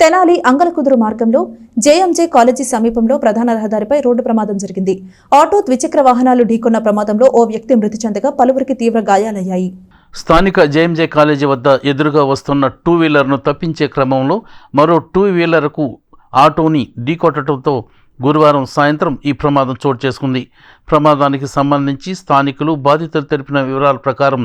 తెనాలి అంగలకుదురు మార్గంలో JMJ college సమీపంలో ప్రధాన రహదారిపై రోడ్డు ప్రమాదం జరిగింది. ఆటో ద్విచక్ర వాహనాలు ఢీకొన్న ప్రమాదంలో ఓ వ్యక్తి మృతి చెందగా పలువురికి తీవ్ర గాయాలయ్యాయి. స్థానిక జేఎంజే కాలేజీ వద్ద ఎదురుగా వస్తున్న టూ వీలర్ను తప్పించే క్రమంలో మరో టూ వీలర్కు ఆటోని ఢీకొట్టడంతో గురువారం సాయంత్రం ఈ ప్రమాదం చోటు చేసుకుంది. ప్రమాదానికి సంబంధించి స్థానికులు బాధితులు తెలిపిన వివరాల ప్రకారం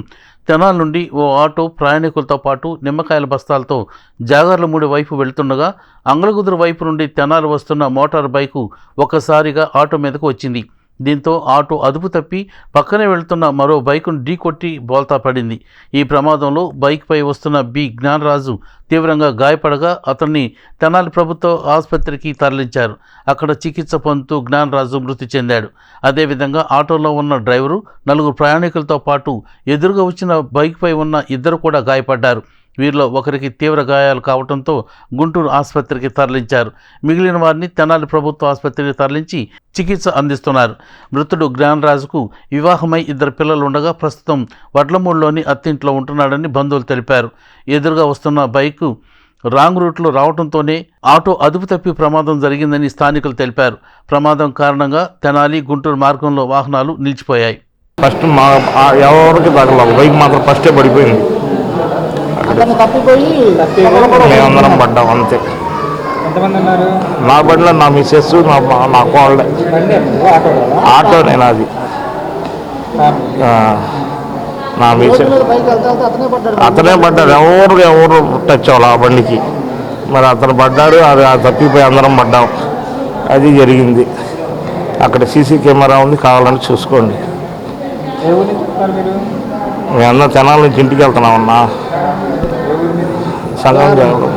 తెనాల నుండి ఓ ఆటో ప్రయాణికులతో పాటు నిమ్మకాయల బస్తాలతో జాగర్లమూడి వైపు వెళ్తుండగా అంగళగుదురు వైపు నుండి తెనాలు వస్తున్న మోటార్ బైకు ఒక్కసారిగా ఆటో మీదకు వచ్చింది. దీంతో ఆటో అదుపు తప్పి పక్కనే వెళ్తున్న మరో బైకును ఢీకొట్టి బోల్తా పడింది. ఈ ప్రమాదంలో బైక్పై వస్తున్న బి. జ్ఞానరాజు తీవ్రంగా గాయపడగా అతన్ని తెనాలి ప్రభుత్వ ఆసుపత్రికి తరలించారు. అక్కడ చికిత్స పొందుతూ జ్ఞానరాజు మృతి చెందాడు. అదేవిధంగా ఆటోలో ఉన్న డ్రైవరు నలుగురు ప్రయాణికులతో పాటు ఎదురుగా వచ్చిన బైక్పై ఉన్న ఇద్దరు కూడా గాయపడ్డారు. వీరిలో ఒకరికి తీవ్ర గాయాలు కావడంతో గుంటూరు ఆసుపత్రికి తరలించారు. మిగిలిన వారిని తెనాలి ప్రభుత్వ ఆసుపత్రికి తరలించి చికిత్స అందిస్తున్నారు. మృతుడు జ్ఞానరాజుకు వివాహమై ఇద్దరు పిల్లలు ఉండగా ప్రస్తుతం వడ్లమూడిలోని అత్తింట్లో ఉంటున్నాడని బంధువులు తెలిపారు. ఎదురుగా వస్తున్న బైకు రాంగ్ రూట్లో రావడంతోనే ఆటో అదుపు తప్పి ప్రమాదం జరిగిందని స్థానికులు తెలిపారు. ప్రమాదం కారణంగా తెనాలి గుంటూరు మార్గంలో వాహనాలు నిలిచిపోయాయి. ఫస్ట్ మా ఎవరికి తగల బైక్ మాత్రం ఫస్టే పడిపోయింది. అతను తప్పిపోయి మేమందరం పడ్డాం అంతే. నా బండిలో నా మిస్సెస్ నా నా కోళ్ళే ఆటో నేను అది. నా మిస్సెస్ అతనే పడ్డాడు. ఎవరు ఎవరు టచ్ అవ్వాలి ఆ బండికి? మరి అతను పడ్డాడు అది ఆ తప్పిపోయి అందరం పడ్డాం. అది జరిగింది. అక్కడ సీసీ కెమెరా ఉంది కావాలని చూసుకోండి. మీరు? మేమందరం తెనాల నుంచి ఇంటికి వెళ్తున్నామన్నా సంగం జరగడం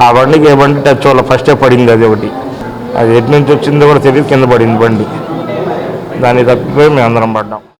ఆ బండికి ఏ బండి టచ్ అవ్వాలి ఫస్టే పడింది అది ఒకటి. అది ఎటు నుంచి వచ్చిందో కూడా తెలియదు కింద పడింది బండి. దాన్ని తప్పిపోయి మేము అందరం పడ్డాం.